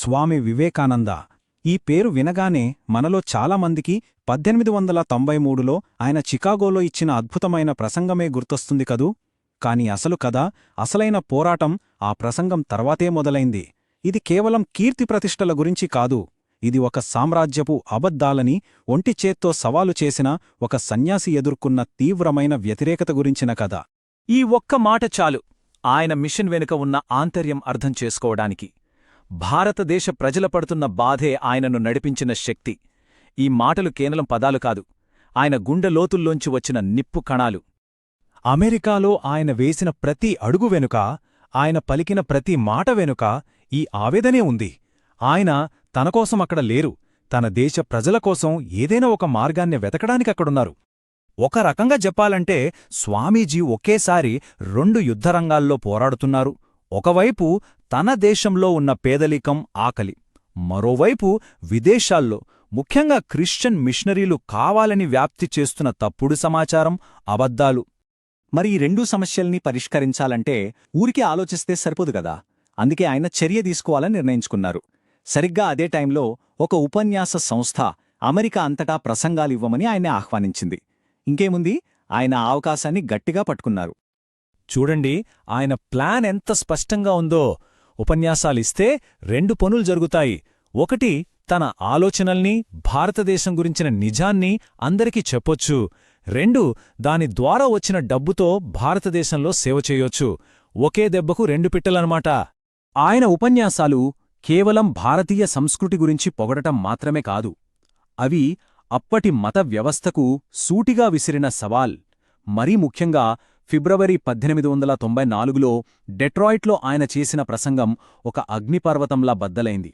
స్వామి వివేకానంద. ఈ పేరు వినగానే మనలో చాలామందికి పద్దెనిమిది వందల తొంభై మూడులో ఆయన చికాగోలో ఇచ్చిన అద్భుతమైన ప్రసంగమే గుర్తొస్తుంది కదూ? కాని అసలు కథ అసలైన పోరాటం ఆ ప్రసంగం తర్వాతే మొదలైంది. ఇది కేవలం కీర్తి ప్రతిష్టల గురించి కాదు. ఇది ఒక సామ్రాజ్యపు అబద్ధాలని ఒంటి చేత్తో సవాలు చేసిన ఒక సన్యాసి ఎదుర్కొన్న తీవ్రమైన వ్యతిరేకత గురించిన కథ. ఈ ఒక్క మాట చాలు. ఆయన మిషన్ వెనుక ఉన్న ఆంతర్యం అర్థం చేసుకోవడానికి. భారతదేశ ప్రజల పడుతున్న బాధే ఆయనను నడిపించిన శక్తి. ఈ మాటలు కేవలం పదాలు కాదు ఆయన గుండె లోతుల్లోంచి వచ్చిన నిప్పు కణాలు. అమెరికాలో ఆయన వేసిన ప్రతి అడుగు వెనుక ఆయన పలికిన ప్రతి మాట వెనుక ఈ ఆవేదనే ఉంది. ఆయన తనకోసం అక్కడ లేరు తన దేశ ప్రజల కోసం ఏదైనా ఒక మార్గాన్ని వెతకడానికక్కడున్నారు ఒక రకంగా చెప్పాలంటే స్వామీజీ ఒకేసారి రెండు యుద్ధరంగాల్లో పోరాడుతున్నారు. ఒకవైపు తన దేశంలో ఉన్న పేదలికం ఆకలి. మరోవైపు విదేశాల్లో ముఖ్యంగా క్రిస్టియన్ మిషనరీలు కావాలని వ్యాప్తి చేస్తున్న తప్పుడు సమాచారం అబద్ధాలు. మరి ఈ రెండూ సమస్యల్ని పరిష్కరించాలంటే ఊరికే ఆలోచిస్తే సరిపోదు కదా. అందుకే ఆయన చర్య తీసుకోవాలని నిర్ణయించుకున్నారు. సరిగ్గా అదే టైంలో ఒక ఉపన్యాస సంస్థ అమెరికా అంతటా ప్రసంగాలివ్వమని ఆయన్ని ఆహ్వానించింది. ఇంకేముంది? ఆయన అవకాశాన్ని గట్టిగా పట్టుకున్నారు. చూడండి ఆయన ప్లాన్ ఎంత స్పష్టంగా ఉందో. ఉపన్యాసాలిస్తే రెండు పనులు జరుగుతాయి. ఒకటి తన ఆలోచనల్ని భారతదేశం గురించిన నిజాన్ని అందరికీ చెప్పొచ్చు. రెండు దాని ద్వారా వచ్చిన డబ్బుతో భారతదేశంలో సేవ చేయొచ్చు. ఒకే దెబ్బకు రెండు పిట్టలనమాట ఆయన ఉపన్యాసాలు కేవలం భారతీయ సంస్కృతి గురించి పొగడటం మాత్రమే కాదు. అవి అప్పటి మత వ్యవస్థకు సూటిగా విసిరిన సవాల్. మరీ ముఖ్యంగా ఫిబ్రవరి పద్దెనిమిది వందల తొంభై నాలుగులో డెట్రాయిట్లో ఆయన చేసిన ప్రసంగం ఒక అగ్నిపర్వతంలా బద్దలైంది.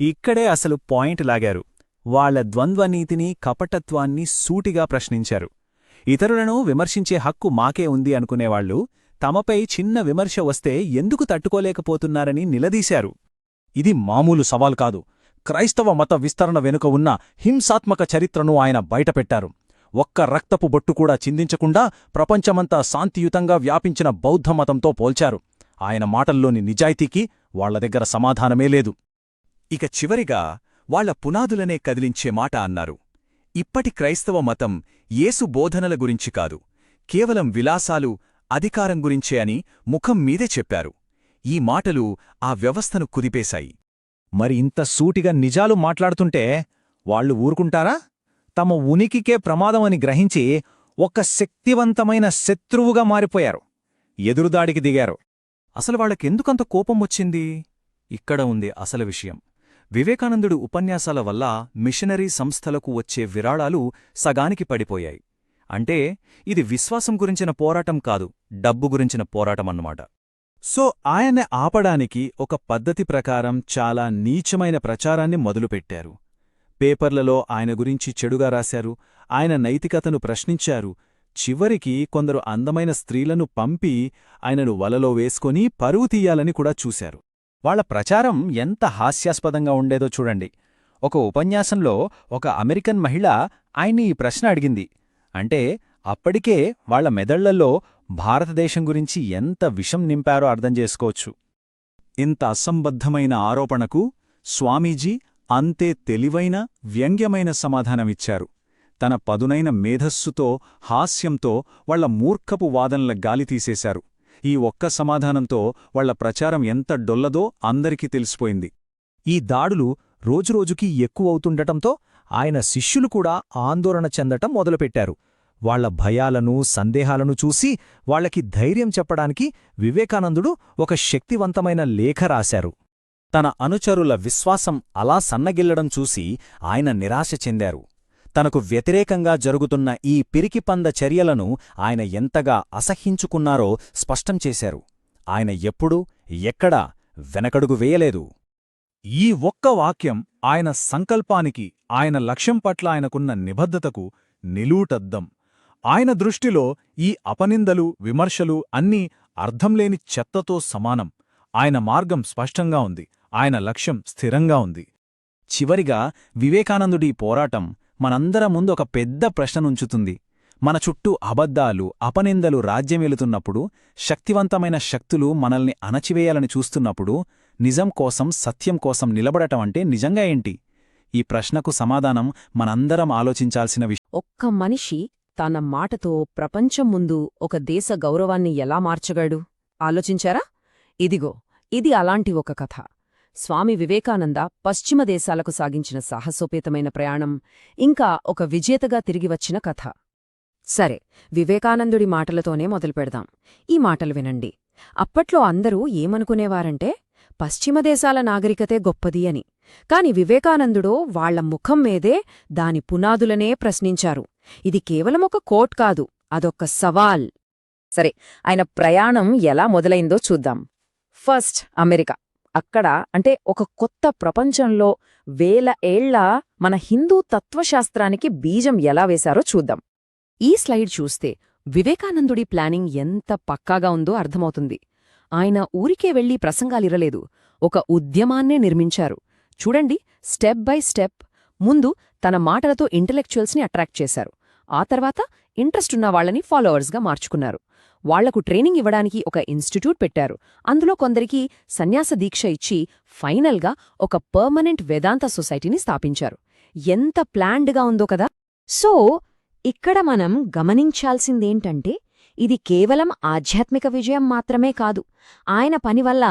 ఇక్కడే అసలు పాయింట్ లాగారు. వాళ్ళ ద్వంద్వనీతిని కపటత్వాన్ని సూటిగా ప్రశ్నించారు. ఇతరులను విమర్శించే హక్కు మాకే ఉంది అనుకునేవాళ్ళు తమపై చిన్న విమర్శ వస్తే ఎందుకు తట్టుకోలేకపోతున్నారని నిలదీశారు. ఇది మామూలు సవాల్ కాదు. క్రైస్తవ మత విస్తరణ వెనుక ఉన్న హింసాత్మక చరిత్రను ఆయన బయటపెట్టారు. ఒక్క రక్తపు బొట్టు కూడా చిందించకుండా ప్రపంచమంతా శాంతియుతంగా వ్యాపించిన బౌద్ధమతంతో పోల్చారు. ఆయన మాటల్లోని నిజాయితీకి వాళ్ళ దగ్గర సమాధానమే లేదు. ఇక చివరిగా వాళ్ళ పునాదులనే కదిలించే మాట అన్నారు. ఇప్పటి క్రైస్తవ మతం యేసు బోధనల గురించి కాదు కేవలం విలాసాలు అధికారం గురించే అని ముఖం మీదే చెప్పారు. ఈ మాటలు ఆ వ్యవస్థను కుదిపేశాయి. మరి ఇంత సూటిగా నిజాలు మాట్లాడుతుంటే వాళ్ళు ఊరుకుంటారా? తమ ఉనికికే ప్రమాదమని గ్రహించి ఒక శక్తివంతమైన శత్రువుగా మారిపోయారు. ఎదురుదాడికి దిగారు. అసలు వాళ్ళకెందుకంత కోపం వచ్చింది? ఇక్కడ ఉంది అసలు విషయం. వివేకానందుడు ఉపన్యాసాల వల్ల మిషనరీ సంస్థలకు వచ్చే విరాళాలు సగానికి పడిపోయాయి. అంటే ఇది విశ్వాసం గురించిన పోరాటం కాదు డబ్బు గురించిన పోరాటమన్నమాట సో ఆయన్ని ఆపడానికి ఒక పద్ధతి ప్రకారం చాలా నీచమైన ప్రచారాన్ని మొదలుపెట్టారు. పేపర్లలో ఆయన గురించి చెడుగా రాశారు ఆయన నైతికతను ప్రశ్నించారు. చివరికి కొందరు అందమైన స్త్రీలను పంపి ఆయనను వలలో వేసుకొని పరువు తీయాలని కూడా చూశారు. వాళ్ళ ప్రచారం ఎంత హాస్యాస్పదంగా ఉండేదో చూడండి. ఒక ఉపన్యాసంలో ఒక అమెరికన్ మహిళ ఆయన్ని ఈ ప్రశ్న అడిగింది. అంటే అప్పటికే వాళ్ళ మెదళ్ళలో భారతదేశం గురించి ఎంత విషం నింపారో అర్థం చేసుకోవచ్చు. ఇంత అసంబద్ధమైన ఆరోపణకు స్వామీజీ అంతే తెలివైన వ్యంగ్యమైన సమాధానమిచ్చారు. తన పదునైన మేధస్సుతో హాస్యంతో వాళ్ళ మూర్ఖపు వాదనల గాలి తీసేశారు. ఈ ఒక్క సమాధానంతో వాళ్ళ ప్రచారం ఎంత డొల్లదో అందరికీ తెలిసిపోయింది. ఈ దాడులు రోజురోజుకీ ఎక్కువవుతుండటంతో ఆయన శిష్యులు కూడా ఆందోళన చెందటం మొదలుపెట్టారు. వాళ్ళ భయాలను సందేహాలను చూసి వాళ్ళకి ధైర్యం చెప్పడానికి వివేకానందుడు ఒక శక్తివంతమైన లేఖ రాశారు. తన అనుచరుల విశ్వాసం అలా సన్నగిల్లడం చూసి ఆయన నిరాశ చెందారు. తనకు వ్యతిరేకంగా జరుగుతున్న ఈ పిరికిపంద చర్యలను ఆయన ఎంతగా అసహ్యించుకున్నారో స్పష్టం చేశారు. ఆయన ఎప్పుడూ ఎక్కడా వెనకడుగు వేయలేదు. ఈ ఒక్క వాక్యం ఆయన సంకల్పానికి ఆయన లక్ష్యం పట్ల ఆయనకున్న నిబద్ధతకు నిలూటద్దం ఆయన దృష్టిలో ఈ అపనిందలు విమర్శలు అన్నీ అర్థంలేని చెత్తతో సమానం. ఆయన మార్గం స్పష్టంగా ఉంది. ఆయన లక్ష్యం స్థిరంగా ఉంది. చివరిగా వివేకానందుడి పోరాటం మనందర ముందు ఒక పెద్ద ప్రశ్ననుంచుతుంది. మన చుట్టూ అబద్ధాలు అపనిందలు రాజ్యమేలుతున్నప్పుడు శక్తివంతమైన శక్తులు మనల్ని అణచివేయాలని చూస్తున్నప్పుడు నిజం కోసం సత్యం కోసం నిలబడటం అంటే నిజంగా ఏంటి? ఈ ప్రశ్నకు సమాధానం మనందరం ఆలోచించాల్సిన విషయం ఒక్క మనిషి తన మాటతో ప్రపంచం ముందు ఒక దేశ గౌరవాన్ని ఎలా మార్చగాడు ఆలోచించారా? ఇదిగో ఇది అలాంటి ఒక కథ. స్వామి వివేకానంద పశ్చిమ దేశాలకు సాగించిన సాహసోపేతమైన ప్రయాణం ఇంకా ఒక విజేతగా తిరిగి వచ్చిన కథ. సరే వివేకానందుడి మాటలతోనే మొదలుపెడదాం ఈ మాటలు వినండి. అప్పట్లో అందరూ ఏమనుకునేవారంటే పశ్చిమ దేశాల నాగరికతే గొప్పది అని. కాని వివేకానందుడో వాళ్ళ ముఖం మీదే దాని పునాదులనే ప్రశ్నించారు. ఇది కేవలం ఒక కోట్ కాదు అదొక్క సవాల్. సరే ఆయన ప్రయాణం ఎలా మొదలైందో చూద్దాం. First America. అక్కడ అంటే ఒక కొత్త ప్రపంచంలో వేల ఏళ్ళ మన హిందూ తత్వశాస్త్రానికి బీజం ఎలా వేశారో చూద్దాం. ఈ స్లైడ్ చూస్తే వివేకానందుడి ప్లానింగ్ ఎంత పక్కాగా ఉందో అర్థమవుతుంది. ఆయన ఊరికే వెళ్ళి ప్రసంగాలిరలేదు. ఒక ఉద్యమాన్నే నిర్మించారు. చూడండి స్టెప్ బై స్టెప్. ముందు తన మాటలతో ఇంటలెక్చువల్స్ని అట్రాక్ట్ చేశారు. ఆ తర్వాత ఇంట్రెస్ట్ ఉన్న వాళ్ళని ఫాలోవర్స్గా మార్చుకున్నారు. వాళ్ళకు ట్రైనింగ్ ఇవ్వడానికి ఒక ఇన్స్టిట్యూట్ పెట్టారు. అందులో కొందరికి సన్యాస దీక్ష ఇచ్చి ఫైనల్గా ఒక పర్మనెంట్ వేదాంత సొసైటీని స్థాపించారు. ఎంత ప్లాండ్గా ఉందో కదా! సో ఇక్కడ మనం గమనించాల్సిందేంటంటే ఇది కేవలం ఆధ్యాత్మిక విజయం మాత్రమే కాదు. ఆయన పని వల్ల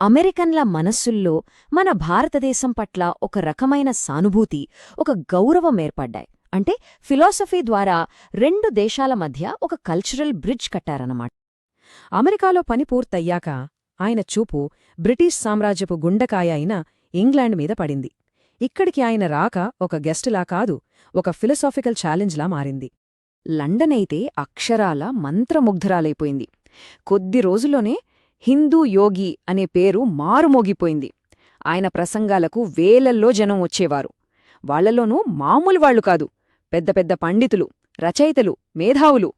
అమెరికన్ల మనస్సుల్లో మన భారతదేశం పట్ల ఒక రకమైన సానుభూతి ఒక గౌరవం ఏర్పడ్డాయి. అంటే ఫిలాసఫీ ద్వారా రెండు దేశాల మధ్య ఒక కల్చరల్ బ్రిడ్జ్ కట్టారన్నమాట. అమెరికాలో పని పూర్తయ్యాక ఆయన చూపు బ్రిటిష్ సామ్రాజ్యపు గుండకాయ అయిన ఇంగ్లాండ్ మీద పడింది. ఇక్కడికి ఆయన రాక ఒక గెస్టులా కాదు ఒక ఫిలసాఫికల్ ఛాలెంజ్లా మారింది. లండన్ అయితే అక్షరాల మంత్రముగ్ధరాలైపోయింది. కొద్ది రోజుల్లోనే హిందూ యోగి అనే పేరు మారుమోగిపోయింది. ఆయన ప్రసంగాలకు వేలల్లో జనం వచ్చేవారు. వాళ్ళలోనూ మామూలు వాళ్ళు కాదు. పెద్ద పెద్ద పండితులు రచయితలు మేధావులు.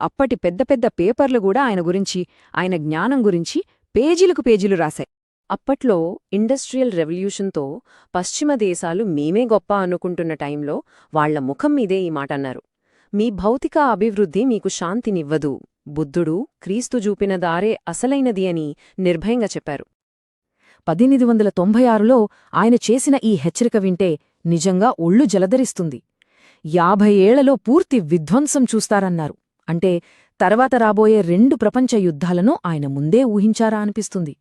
అప్పటి పెద్ద పెద్ద పేపర్లు కూడా ఆయన గురించి ఆయన జ్ఞానం గురించి పేజీలకు పేజీలు రాశాయి. అప్పట్లో ఇండస్ట్రియల్ రెవల్యూషన్తో పశ్చిమ దేశాలు మేమే గొప్ప అనుకుంటున్న టైంలో వాళ్ళ ముఖం మీదే ఈ మాటన్నారు మీ భౌతిక అభివృద్ధి మీకు శాంతినివ్వదు. బుద్ధుడు క్రీస్తు చూపిన దారే అసలైనది అని నిర్భయంగా చెప్పారు. పద్దెనిమిది వందల తొంభై ఆరులో ఆయన చేసిన ఈ హెచ్చరిక వింటే నిజంగా ఒళ్ళు జలధరిస్తుంది. యాభై ఏళ్ళలో పూర్తి విధ్వంసం చూస్తారన్నారు. అంటే తర్వాత రాబోయే రెండు ప్రపంచ యుద్ధాలను ఆయన ముందే ఊహించారా అనిపిస్తుంది.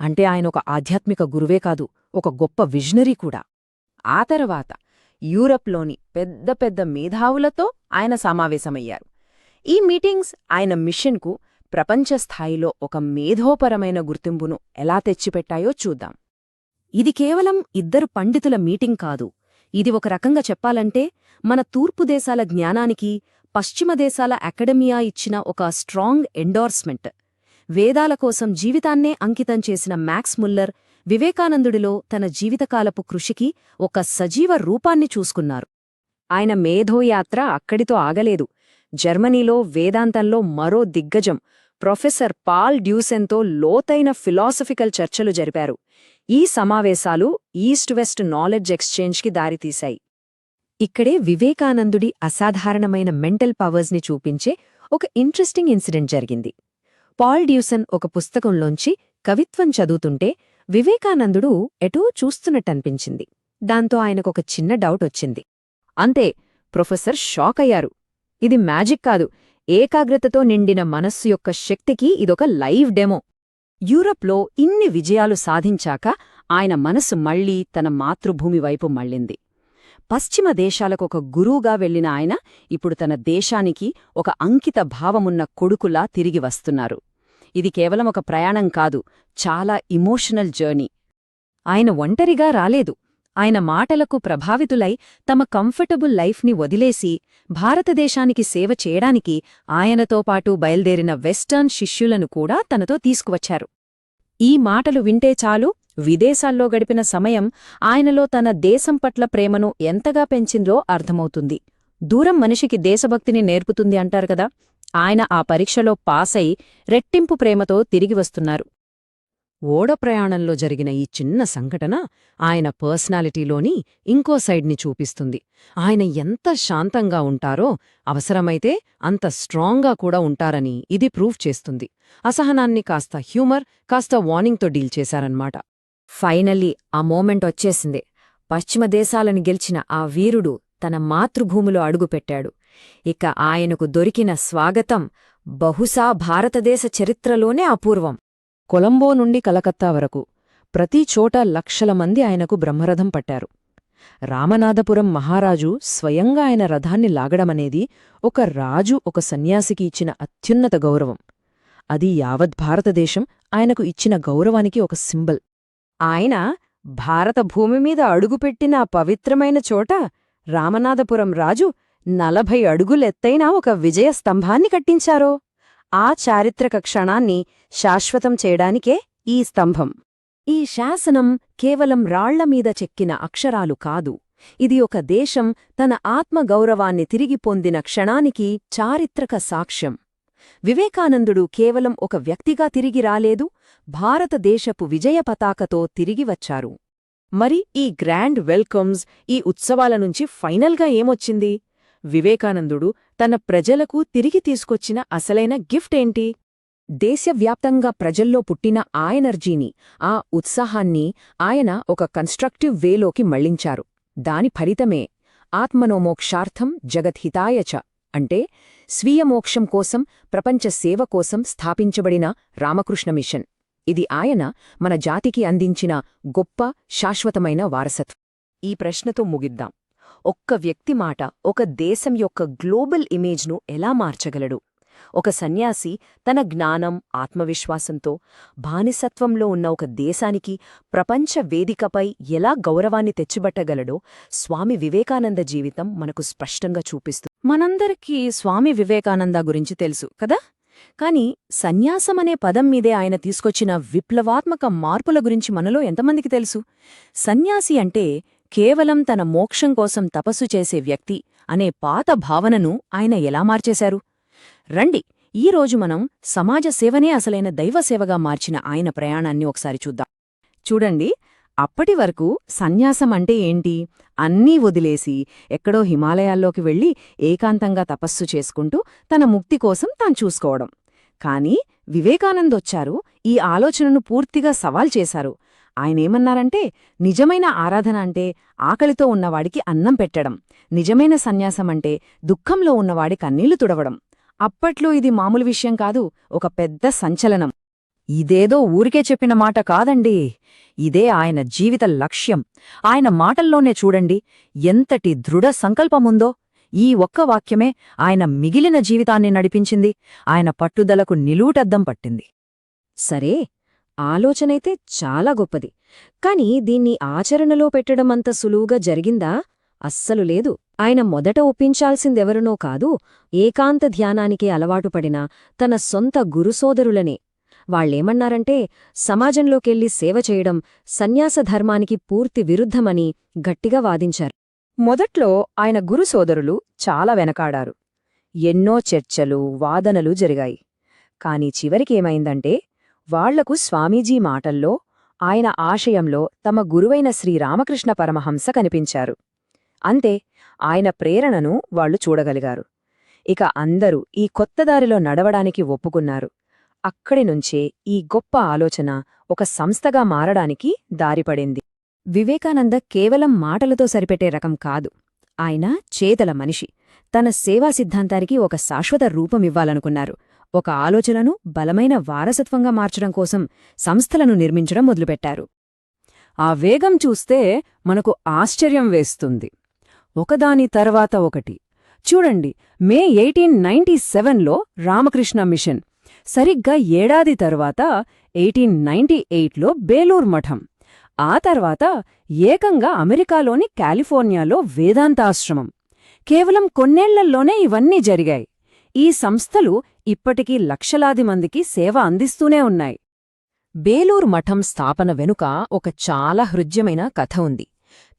అంటే ఆయన ఒక ఆధ్యాత్మిక గురువే కాదు ఒక గొప్ప విజనరీ కూడా. ఆ తర్వాత యూరప్లోని పెద్ద పెద్ద మేధావులతో ఆయన సమావేశమయ్యారు. ఈ మీటింగ్స్ ఆయన మిషన్కు ప్రపంచస్థాయిలో ఒక మేధోపరమైన గుర్తింపును ఎలా తెచ్చిపెట్టాయో చూద్దాం. ఇది కేవలం ఇద్దరు పండితుల మీటింగ్ కాదు ఇది ఒక రకంగా చెప్పాలంటే మన తూర్పు దేశాల జ్ఞానానికి పశ్చిమ దేశాల అకాడమియా ఇచ్చిన ఒక స్ట్రాంగ్ ఎండోర్స్మెంట్. వేదాల కోసం జీవితాన్నే అంకితం చేసిన మ్యాక్స్ ముల్లర్ వివేకానందుడిలో తన జీవితకాలపు కృషికి ఒక సజీవ రూపాన్ని చూసుకున్నారు. ఆయన మేధోయాత్ర అక్కడితో ఆగలేదు. జర్మనీలో వేదాంతంలో మరో దిగ్గజం ప్రొఫెసర్ పాల్ డ్యూసెన్తో లోతైన ఫిలాసఫికల్ చర్చలు జరిపారు. ఈ సమావేశాలు ఈస్ట్ వెస్ట్ నాలెడ్జ్ ఎక్స్చేంజ్కి దారితీశాయి. ఇక్కడే వివేకానందుడి అసాధారణమైన మెంటల్ పవర్స్ని చూపించే ఒక ఇంట్రెస్టింగ్ ఇన్సిడెంట్ జరిగింది. పాల్ డ్యూసన్ ఒక పుస్తకంలోంచి కవిత్వం చదువుతుంటే వివేకానందుడు ఎటో చూస్తున్నట్టనిపించింది. దాంతో ఆయనకొక చిన్న డౌట్ వచ్చింది. అంతే ప్రొఫెసర్ షాక్ అయ్యారు ఇది మ్యాజిక్ కాదు. ఏకాగ్రతతో నిండిన మనస్సు యొక్క శక్తికి ఇదొక లైవ్ డెమో. యూరప్లో ఇన్ని విజయాలు సాధించాక ఆయన మనసు మళ్ళీ తన మాతృభూమి వైపు మళ్ళింది. పశ్చిమ దేశాలకొక గురువుగా వెళ్ళిన ఆయన ఇప్పుడు తన దేశానికి ఒక అంకిత భావమున్న కొడుకులా తిరిగి వస్తున్నారు. ఇది కేవలం ఒక ప్రయాణం కాదు చాలా ఇమోషనల్ జర్నీ. ఆయన ఒంటరిగా రాలేదు. ఆయన మాటలకు ప్రభావితులై తమ కంఫర్టబుల్ లైఫ్ని వదిలేసి భారతదేశానికి సేవ చేయడానికి ఆయనతో పాటు బయల్దేరిన వెస్టర్న్ శిష్యులను కూడా తనతో తీసుకువచ్చారు. ఈ మాటలు వింటే చాలు విదేశాల్లో గడిపిన సమయం ఆయనలో తన దేశం పట్ల ప్రేమను ఎంతగా పెంచిందో అర్థమవుతుంది. దూరం మనిషికి దేశభక్తిని నేర్పుతుంది అంటారు కదా ఆయన ఆ పరీక్షలో పాసై రెట్టింపు ప్రేమతో తిరిగి వస్తున్నారు. ఓడ ప్రయాణంలో జరిగిన ఈ చిన్న సంఘటన ఆయన పర్సనాలిటీలోని ఇంకో సైడ్ని చూపిస్తుంది. ఆయన ఎంత శాంతంగా ఉంటారో అవసరమైతే అంత స్ట్రాంగ్గా కూడా ఉంటారని ఇది ప్రూవ్ చేస్తుంది. అసహనాన్ని కాస్త హ్యూమర్ కాస్త వార్నింగ్తో డీల్ చేశారన్నమాట. ఫైనల్లీ ఆ మోమెంట్ వచ్చేసింది. పశ్చిమ దేశాలను గెలిచిన ఆ వీరుడు తన మాతృభూమిలో అడుగుపెట్టాడు. ఇక ఆయనకు దొరికిన స్వాగతం బహుశా భారతదేశ చరిత్రలోనే అపూర్వం. కొలంబో నుండి కలకత్తా వరకు ప్రతి చోట లక్షల మంది ఆయనకు బ్రహ్మరథం పట్టారు. రామనాథపురం మహారాజు స్వయంగా ఆయన రథాన్ని లాగడమనేది ఒక రాజు ఒక సన్యాసికి ఇచ్చిన అత్యున్నత గౌరవం. అది యావత్ భారతదేశం ఆయనకు ఇచ్చిన గౌరవానికి ఒక సింబల్. ఆయన భారత భూమి మీద అడుగుపెట్టిన పవిత్రమైన చోట రామనాథపురం రాజు నలభై అడుగులెత్తైన ఒక విజయస్తంభాన్ని కట్టించారో! ఆ చారిత్రక క్షణాన్ని శాశ్వతం చేయడానికే ఈ స్తంభం. ఈ శాసనం కేవలం రాళ్ళమీద చెక్కిన అక్షరాలు కాదు. ఇది ఒక దేశం తన ఆత్మగౌరవాన్ని తిరిగి పొందిన క్షణానికి చారిత్రక సాక్ష్యం. వివేకానందుడు కేవలం ఒక వ్యక్తిగా తిరిగి రాలేదు భారతదేశపు విజయ పతాకతో తిరిగి వచ్చారు. మరి ఈ గ్రాండ్ వెల్కమ్స్ ఈ ఉత్సవాల నుంచి ఫైనల్గా ఏమొచ్చింది? వివేకానందుడు తన ప్రజలకు తిరిగి తీసుకొచ్చిన అసలైన గిఫ్ట్ ఏంటి? దేశవ్యాప్తంగా ప్రజల్లో పుట్టిన ఆ ఎనర్జీని ఆ ఉత్సాహాన్ని ఆయన ఒక కన్స్ట్రక్టివ్ వేలోకి మళ్ళించారు. దాని ఫలితమే ఆత్మనోమోక్షార్థం జగద్హితాయ అంటే స్వీయమోక్షం కోసం ప్రపంచ సేవ కోసం స్థాపించబడిన రామకృష్ణ మిషన్. ఇది ఆయన మన జాతికి అందించిన గొప్ప శాశ్వతమైన వారసత్వం. ఈ ప్రశ్నతో ముగిద్దాం. ఒక్క వ్యక్తి మాట ఒక దేశం యొక్క గ్లోబల్ ఇమేజ్ను ఎలా మార్చగలడు? ఒక సన్యాసి తన జ్ఞానం ఆత్మవిశ్వాసంతో బానిసత్వంలో ఉన్న ఒక దేశానికి ప్రపంచ వేదికపై ఎలా గౌరవాన్ని తెచ్చిబట్టగలడో స్వామి వివేకానంద జీవితం మనకు స్పష్టంగా చూపిస్తుంది మనందరికీ స్వామి వివేకానంద గురించి తెలుసు కదా? కాని సన్యాసమనే పదం మీదే ఆయన తీసుకొచ్చిన విప్లవాత్మక మార్పుల గురించి మనలో ఎంతమందికి తెలుసు? సన్యాసి అంటే కేవలం తన మోక్షం కోసం తపస్సు చేసే వ్యక్తి అనే పాత భావనను ఆయన ఎలా మార్చేశారు? రండి ఈరోజు మనం సమాజ సేవనే అసలైన దైవసేవగా మార్చిన ఆయన ప్రయాణాన్ని ఒకసారి చూద్దాం. చూడండి అప్పటి వరకు సన్యాసం అంటే ఏంటి? అన్నీ వదిలేసి ఎక్కడో హిమాలయాల్లోకి వెళ్ళి ఏకాంతంగా తపస్సు చేసుకుంటూ తన ముక్తి కోసం తాను చూసుకోవడం. కాని వివేకానందొచ్చారు ఈ ఆలోచనను పూర్తిగా సవాల్ చేశారు. ఆయనేమన్నారంటే నిజమైన ఆరాధన అంటే ఆకలితో ఉన్నవాడికి అన్నం పెట్టడం. నిజమైన సన్యాసమంటే దుఃఖంలో ఉన్నవాడి కన్నీళ్ళు తుడవడం. అప్పట్లో ఇది మామూలు విషయం కాదు ఒక పెద్ద సంచలనం. ఇదేదో ఊరికే చెప్పిన మాట కాదండి. ఇదే ఆయన జీవిత లక్ష్యం. ఆయన మాటల్లోనే చూడండి ఎంతటి దృఢ సంకల్పముందో. ఈ ఒక్క వాక్యమే ఆయన మిగిలిన జీవితాన్ని నడిపించింది ఆయన పట్టుదలకు నిలూటద్దం పట్టింది. సరే ఆలోచనైతే చాలా గొప్పది. కాని దీన్ని ఆచరణలో పెట్టడం అంత సులువుగా జరిగిందా? అస్సలు లేదు. ఆయన మొదట ఒప్పించాల్సిందెవరినో కాదు ఏకాంత ధ్యానానికి అలవాటుపడిన తన సొంత గురుసోదరులనే. వాళ్ళేమన్నారంటే సమాజంలోకెళ్ళి సేవ చేయడం సన్యాస ధర్మానికి పూర్తి విరుద్ధమని గట్టిగా వాదించారు. మొదట్లో ఆయన గురుసోదరులు చాలా వెనకాడారు. ఎన్నో చర్చలు వాదనలు జరిగాయి. కాని చివరికేమైందంటే వాళ్ళకు స్వామీజీ మాటల్లో ఆయన ఆశయంలో తమ గురువైన శ్రీరామకృష్ణ పరమహంస కనిపించారు. అంతే ఆయన ప్రేరణను వాళ్ళు చూడగలిగారు. ఇక అందరూ ఈ కొత్త దారిలో నడవడానికి ఒప్పుకున్నారు. అక్కడినుంచే ఈ గొప్ప ఆలోచన ఒక సంస్థగా మారడానికి దారిపడింది. వివేకానంద కేవలం మాటలతో సరిపెట్టే రకం కాదు. ఆయన చేతల మనిషి. తన సేవా సిద్ధాంతానికి ఒక శాశ్వత రూపమివ్వాలనుకున్నారు ఒక ఆలోచనను బలమైన వారసత్వంగా మార్చడం కోసం సంస్థలను నిర్మించడం మొదలుపెట్టారు. ఆ వేగం చూస్తే మనకు ఆశ్చర్యం వేస్తుంది. ఒకదాని తర్వాత ఒకటి. చూడండి మే ఎయిటీన్ నైన్టీ సెవెన్లో రామకృష్ణ మిషన్ సరిగ్గా ఏడాది తర్వాత ఎయిటీన్ నైన్టీ ఎయిట్లో బేలూర్ మఠం ఆ తర్వాత ఏకంగా అమెరికాలోని కాలిఫోర్నియాలో వేదాంతాశ్రమం. కేవలం కొన్నేళ్ళల్లోనే ఇవన్నీ జరిగాయి. ఈ సంస్థలు ఇప్పటికీ లక్షలాది మందికి సేవ అందిస్తూనే ఉన్నాయి. బేలూర్ మఠం స్థాపన వెనుక ఒక చాలా హృద్యమైన కథ ఉంది.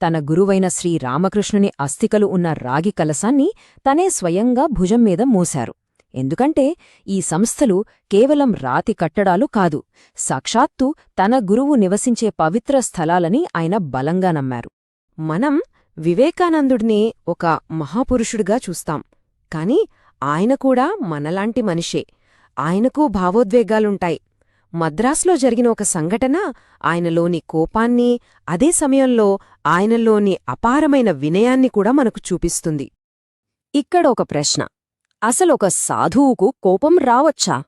తన గురువైన శ్రీ రామకృష్ణుని అస్థికలు ఉన్న రాగి కలసాన్ని తనే స్వయంగా భుజం మీద మూశారు. ఎందుకంటే ఈ సంస్థలు కేవలం రాతి కట్టడాలు కాదు సాక్షాత్తు తన గురువు నివసించే పవిత్ర స్థలాలని ఆయన బలంగా నమ్మారు. మనం వివేకానందుడిని ఒక మహాపురుషుడిగా చూస్తాం. కాని ఆయన కూడా మనలాంటి మనిషే. ఆయనకూ భావోద్వేగాలుంటాయి. మద్రాసులో జరిగిన ఒక సంఘటన ఆయనలోని కోపాన్ని అదే సమయంలో ఆయనలోని అపారమైన వినయాన్ని కూడా మనకు చూపిస్తుంది. ఇక్కడ ఒక ప్రశ్న. అసలొక సాధువుకు కోపం రావచ్చా?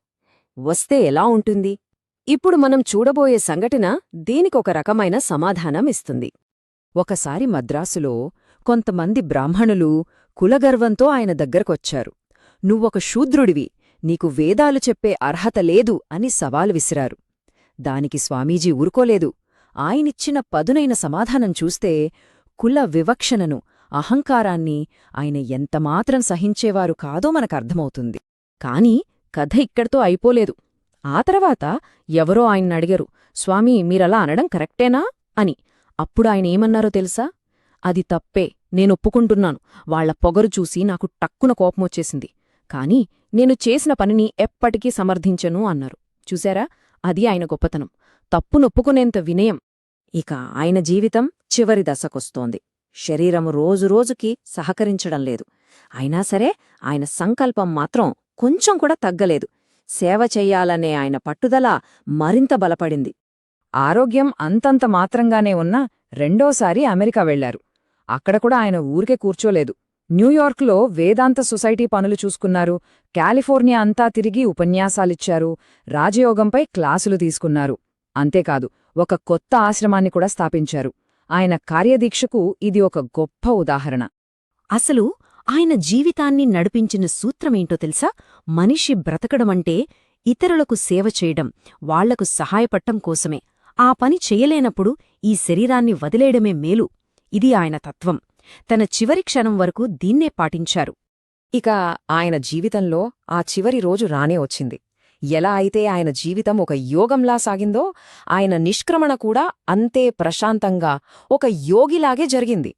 వస్తే ఎలా ఉంటుంది? ఇప్పుడు మనం చూడబోయే సంఘటన దీనికొక రకమైన సమాధానం ఇస్తుంది ఒకసారి మద్రాసులో కొంతమంది బ్రాహ్మణులు కులగర్వంతో ఆయన దగ్గరకొచ్చారు. నువ్వొక శూద్రుడివి నీకు వేదాలు చెప్పే అర్హత లేదు అని సవాలు విసిరారు. దానికి స్వామీజీ ఊరుకోలేదు. ఆయనిచ్చిన పదునైన సమాధానం చూస్తే కుల వివక్షణను అహంకారాన్ని ఆయన ఎంతమాత్రం సహించేవారు కాదో మనకర్థమవుతుంది. కాని కథ ఇక్కడితో అయిపోలేదు. ఆ తర్వాత ఎవరో ఆయన్నడిగరు స్వామి మీరలా అనడం కరెక్టేనా? అని. అప్పుడు ఆయన ఏమన్నారో తెలుసా? అది తప్పే నేనొప్పుకుంటున్నాను. వాళ్ళ పొగరు చూసి నాకు టక్కున కోపమొచ్చేసింది. కాని నేను చేసిన పనిని ఎప్పటికీ సమర్థించను అన్నారు. చూశారా? అది ఆయన గొప్పతనం. తప్పునొప్పుకునేంత వినయం. ఇక ఆయన జీవితం చివరి దశకొస్తోంది. శరీరము రోజురోజుకి సహకరించడం లేదు. అయినా సరే ఆయన సంకల్పం మాత్రం కొంచెం కూడా తగ్గలేదు. సేవ చెయ్యాలనే ఆయన పట్టుదల మరింత బలపడింది. ఆరోగ్యం అంతంత మాత్రంగానే ఉన్నా రెండోసారి అమెరికా వెళ్ళారు అక్కడ కూడా ఆయన ఊరికే కూర్చోలేదు. న్యూయార్క్లో వేదాంత సొసైటీ పనులు చూసుకున్నారు. కాలిఫోర్నియా అంతా తిరిగి ఉపన్యాసాలిచ్చారు. రాజయోగంపై క్లాసులు తీసుకున్నారు. అంతేకాదు ఒక కొత్త ఆశ్రమాన్ని కూడా స్థాపించారు. ఆయన కార్యదీక్షకు ఇది ఒక గొప్ప ఉదాహరణ. అసలు ఆయన జీవితాన్ని నడిపించిన సూత్రమేంటో తెలుసా? మనిషి బ్రతకడమంటే ఇతరులకు సేవ చేయడం వాళ్ళకు సహాయపట్టం కోసమే. ఆ పని చెయ్యలేనప్పుడు ఈ శరీరాన్ని వదిలేయడమే మేలు. ఇది ఆయన తత్వం. తన చివరి క్షణం వరకు దీన్నే పాటించారు. ఇక ఆయన జీవితంలో ఆ చివరి రోజు రానే వచ్చింది. ఎలా అయితే ఆయన జీవితం ఒక యోగంలా సాగిందో ఆయన నిష్క్రమణ కూడా అంతే ప్రశాంతంగా ఒక యోగిలాగే జరిగింది.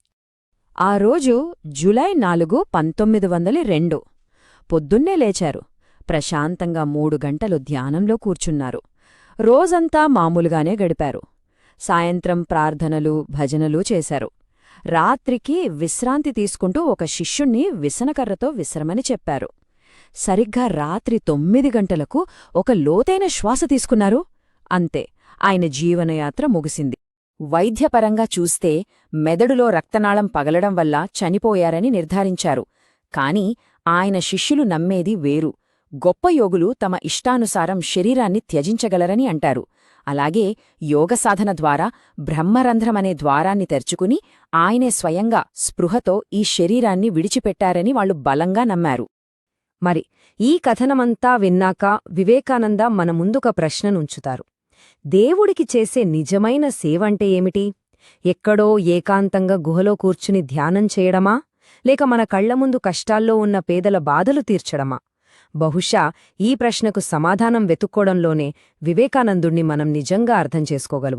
ఆ రోజు జులై నాలుగు పంతొమ్మిది వందల రెండు. పొద్దున్నే లేచారు. ప్రశాంతంగా మూడు గంటలు ధ్యానంలో కూర్చున్నారు. రోజంతా మామూలుగానే గడిపారు. సాయంత్రం ప్రార్థనలు భజనలు చేశారు. రాత్రికి విశ్రాంతి తీసుకుంటూ ఒక శిష్యుణ్ణి విసనకర్రతో విశ్రమని చెప్పారు. సరిగ్గా రాత్రి తొమ్మిది గంటలకు ఒక లోతైన శ్వాస తీసుకున్నారు. అంతే ఆయన జీవనయాత్ర ముగిసింది. వైద్యపరంగా చూస్తే మెదడులో రక్తనాళం పగలడం వల్ల చనిపోయారని నిర్ధారించారు. కాని ఆయన శిష్యులు నమ్మేది వేరు. గొప్ప యోగులు తమ ఇష్టానుసారం శరీరాన్ని త్యజించగలరని అంటారు. అలాగే యోగ సాధన ద్వారా బ్రహ్మరంధ్రమనే ద్వారాన్ని తెరుచుకుని ఆయనే స్వయంగా స్పృహతో ఈ శరీరాన్ని విడిచిపెట్టారని వాళ్ళు బలంగా నమ్మారు. మరి ఈ కథనమంతా విన్నాక వివేకానంద మన ముందుక ప్రశ్ననుంచుతారు. దేవుడికి చేసే నిజమైన సేవంటే ఏమిటి? ఎక్కడో ఏకాంతంగా గుహలో కూర్చుని ధ్యానం చేయడమా? లేక మన కళ్ళ ముందు కష్టాల్లో ఉన్న పేదల బాధలు తీర్చడమా? బహుశా ఈ ప్రశ్నకు సమాధానం వెతుక్కోవడంలోనే వివేకానందుణ్ణి మనం నిజంగా అర్థం చేసుకోగలుగుతాం.